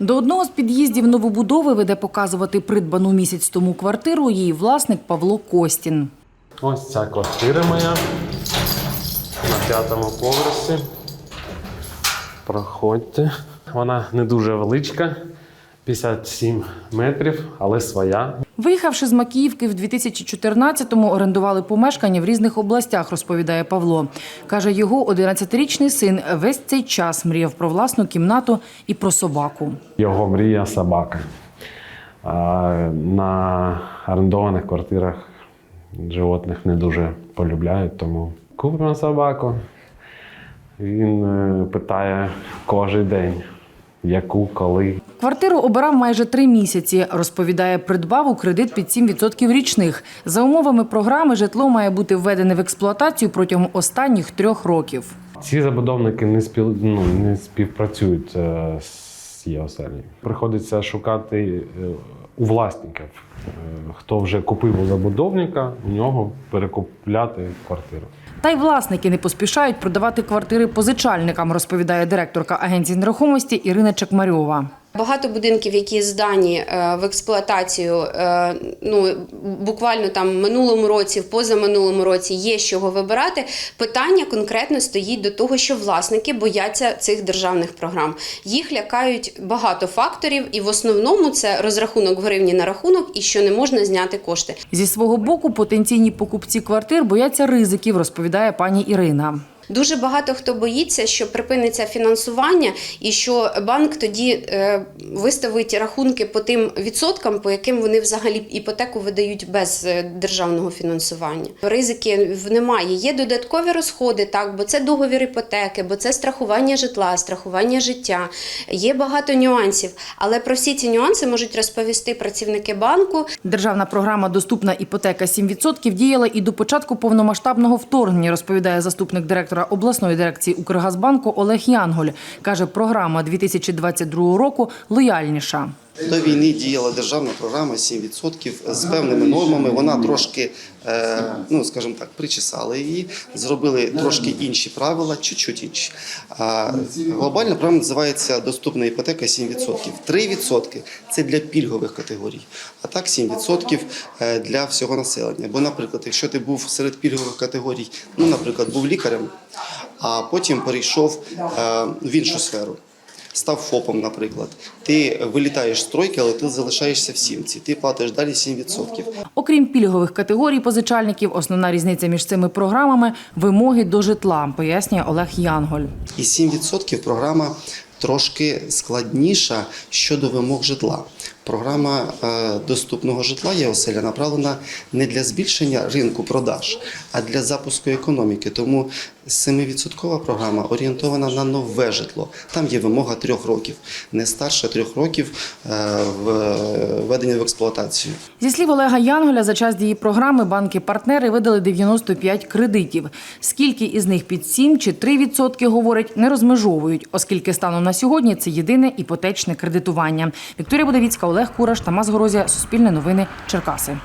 До одного з під'їздів новобудови веде показувати придбану місяць тому квартиру її власник Павло Костін. Ось ця квартира моя на п'ятому поверсі. Проходьте. Вона не дуже величка, 57 метрів, але своя. Виїхавши з Макіївки в 2014-му, орендували помешкання в різних областях, розповідає Павло. Каже, його 11-річний син весь цей час мріяв про власну кімнату і про собаку. Його мрія собака. На орендованих квартирах животних не дуже полюбляють, тому купимо собаку. Він е, питає кожен день, яку, коли. Квартиру обирав майже три місяці. Розповідає, придбав у кредит під 7% річних. За умовами програми житло має бути введене в експлуатацію протягом останніх трьох років. Ці забудовники не, спів, ну, не співпрацюють е, з ЄОСЕЛі. Приходиться шукати е, у власників. Е, Хто вже купив у забудовника, у нього перекупляти квартиру. Та й власники не поспішають продавати квартири позичальникам, розповідає директорка агенції нерухомості Ірина Чекмарьова. Багато будинків, які здані е, в експлуатацію, е, ну буквально там минулому році, в позаминулому році є з чого вибирати. Питання конкретно стоїть до того, що власники бояться цих державних програм. Їх лякають багато факторів, і в основному це розрахунок в гривні на рахунок і що не можна зняти кошти. Зі свого боку, потенційні покупці квартир бояться ризиків, розповідає пані Ірина. Дуже багато хто боїться, що припиниться фінансування, і що банк тоді е, виставить рахунки по тим відсоткам, по яким вони взагалі іпотеку видають без е, державного фінансування. Ризиків немає. Є додаткові розходи, так, бо це договір іпотеки, бо це страхування житла, страхування життя. Є багато нюансів, але про всі ці нюанси можуть розповісти працівники банку. Державна програма Доступна іпотека 7% діяла і до початку повномасштабного вторгнення, розповідає заступник директора обласної дирекції Укргазбанку Олег Янголь. Каже, програма 2022 року лояльніша. До війни діяла державна програма 7% з певними нормами. Вона трошки, е, ну скажімо так, причесали її, зробили трошки інші правила, чуть-чуть інші. Глобальна програма називається Доступна іпотека 7%. 3% – це для пільгових категорій, а так 7% е, для всього населення. Бо, наприклад, якщо ти був серед пільгових категорій, ну, наприклад, був лікарем, а потім перейшов е, в іншу сферу став ФОПом, наприклад. Ти вилітаєш з тройки, але ти залишаєшся в сімці. Ти платиш далі 7%. Окрім пільгових категорій позичальників, основна різниця між цими програмами вимоги до житла, пояснює Олег Янголь. І 7% програма трошки складніша щодо вимог житла. Програма е, доступного житла ЄОСЕЛЯ направлена не для збільшення ринку продаж, а для запуску економіки. Тому 7% програма орієнтована на нове житло. Там є вимога трьох років, не старше трьох років е, введення в експлуатацію. Зі слів Олега Янголя, за час дії програми банки-партнери видали 95 кредитів. Скільки із них під 7 чи 3 відсотки, говорять, не розмежовують, оскільки станом на сьогодні це єдине іпотечне кредитування. Вікторія Будовіцька, Олег Кураш, Тамас Горозія, Суспільне новини, Черкаси.